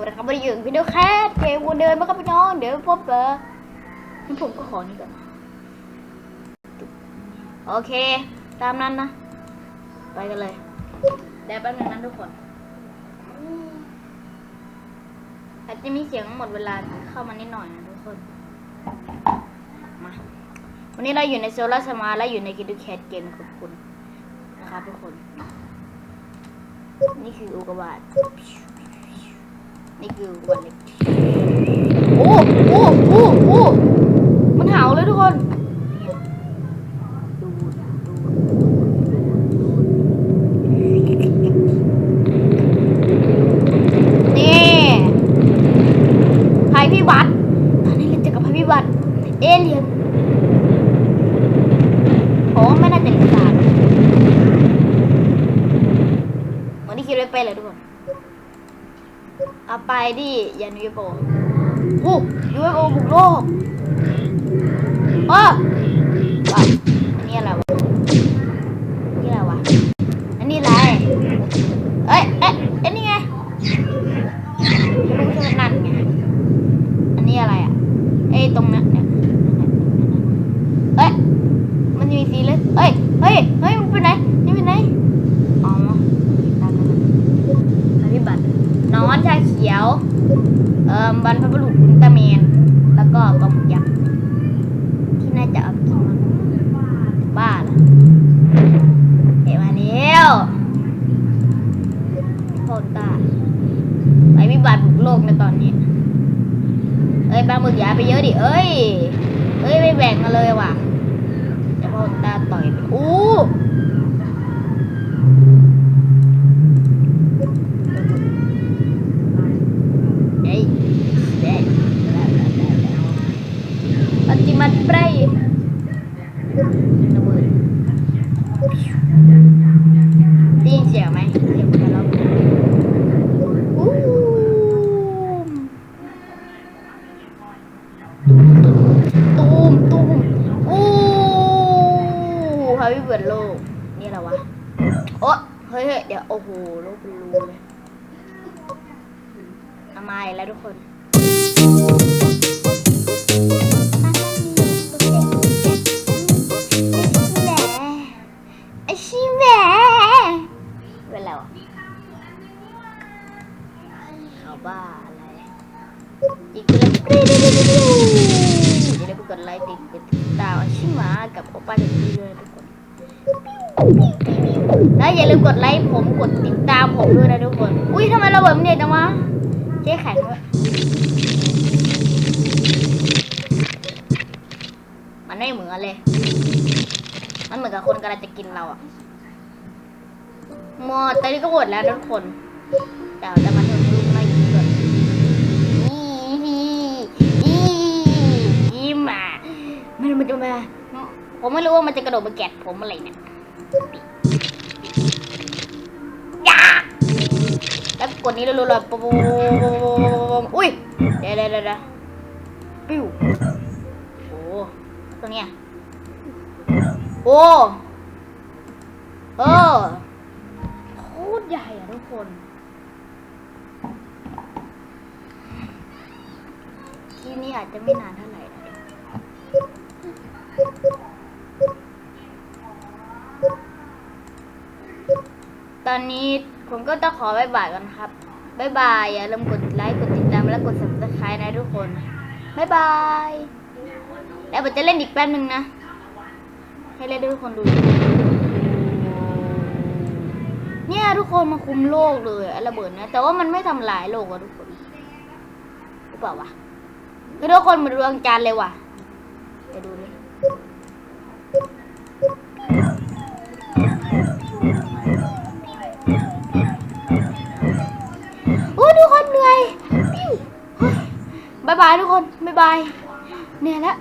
วัสดีครับวันนี้อยู่กับวิดีโอแคสเกมวนเดินมาครับพี่น้อง เดี๋ยวพบเจองั้นผมก็ขอนี่ก่อนนะโอเค ตามนั้นนะ ไปกันเลยเดี๋ยวแป๊บนึงนะทุกคนอาจจะมีเสียงหมดเวลาเข้ามานิดหน่อยนะทุกคน มา วันนี้เราอยู่ในโซลาร์สมาร์และอยู่ในกิจแคสเกมขอบคุณนะครับทุกคน นี่คืออุกกาบาต นี่คือวันเล็กโอ้โอ้โอ้โอ้มันเห่าเลยทุกคนเนี่ยดูดูนี่ภัยพิบัติตอนนี้เราเจอกับภัยพิบัติเอเลียนโอ้ไม่น่าจะลิซ่าหรอกวันนี้คิดไว้ไปเลยทุกคน เอาไปดิยันยูโฟโอ้ยูโฟบุกโลกอ้อว้อันนี้อะไรวะอันนี่อะไรวะ อันนี้อะไร เอ้ยเอ๊ะอันนี้ไงรู้ใช่ไหมนั่นไง อันนี้อะไรอะ เอ้ยตรงนั้นเนี่ย เอ้ย มันมีสีเลยเอ้ย เฮ้ยเฮ้ย มันไปไหนนี่ไปไหน อ๋อตามนั้นอภิบัติ นอนชาเขียว เอ่อบรรพบุรุษอุลตร้าแมน แล้วก็กองยักษ์ที่น่าจะเอาไปกินมั้งบ้าเหรอเอ๋มาแล้วโคตรตาไปวิบัติบุกโลกในตอนนี้ เอ้ยปลาหมึกอย่าไปเยอะดิ เอ้ย เอ้ยไม่แบ่งมาเลยว่ะโคตรตาต่อยไปอู้ เฮ้ยเด็กปฏิมาสเปรย์ระเบิดได้ยินเสียงไหมเสียงทะเลาะอู้ตูมตูมอู้ฮาวิเบิร์ดโลก นี่อะไรวะ โอ้ เฮ้ยเดี๋ยวโอ้โหโลกเป็นรูเลยเอามาอีกแล้วทุกคนอชิแหมเป็นแล้วเขาบ้าอะไรอีกแล้วเดี๋ยวเราไปกดไลค์ติดติดตามชิมากับโอป้าเด็กดีด้วยทุกคน แล้วอย่าลืมกดไลค์ผมกดติดตามผมด้วยนะทุกคน อุ้ยทำไมระเบิดมันเด็ดจังวะเจ๊แข็งด้วยมันไม่เหมือนเลย มันเหมือนกับคนกำลังจะกินเราอะหมดตอนนี้ก็หมดแล้วทุกคนเดี๋ยวจะมาทำลูกไล่ยิงก่อนนี่นี่นี่ยิ้มมามันมันจะมา ผมไม่รู้ว่ามันจะกระโดดมาแกะผมอะไรเนี่ย แล้วกดนี้รัวๆปุ๊บอุ้ยเดี๋ยวเดี๋ยวเดี๋ยวปิ้วโอ้ตัวเนี้ยโอ้เออโคตรใหญ่อะทุกคนที่นี่อาจจะไม่นานเท่าไหร่นะ ตอนนี้ผมก็ต้องขอบายบายกันครับบายบาย อย่าลืมกดไลค์ กดติดตาม และกด subscribe นะทุกคนบายบาย แล้วผมจะเล่นอีกแป๊บนึงนะ ให้เล่นให้ทุกคนดู เนี่ยทุกคนมาคุมโลกเลยอะระเบิดนะ แต่ว่ามันไม่ทำลายโลกอะทุกคนหรือเปล่าวะทุกคนมาดวงจันทร์เลยว่ะไปดูดิโบายบายทุกคนบายบาย เนี่ยแล้ว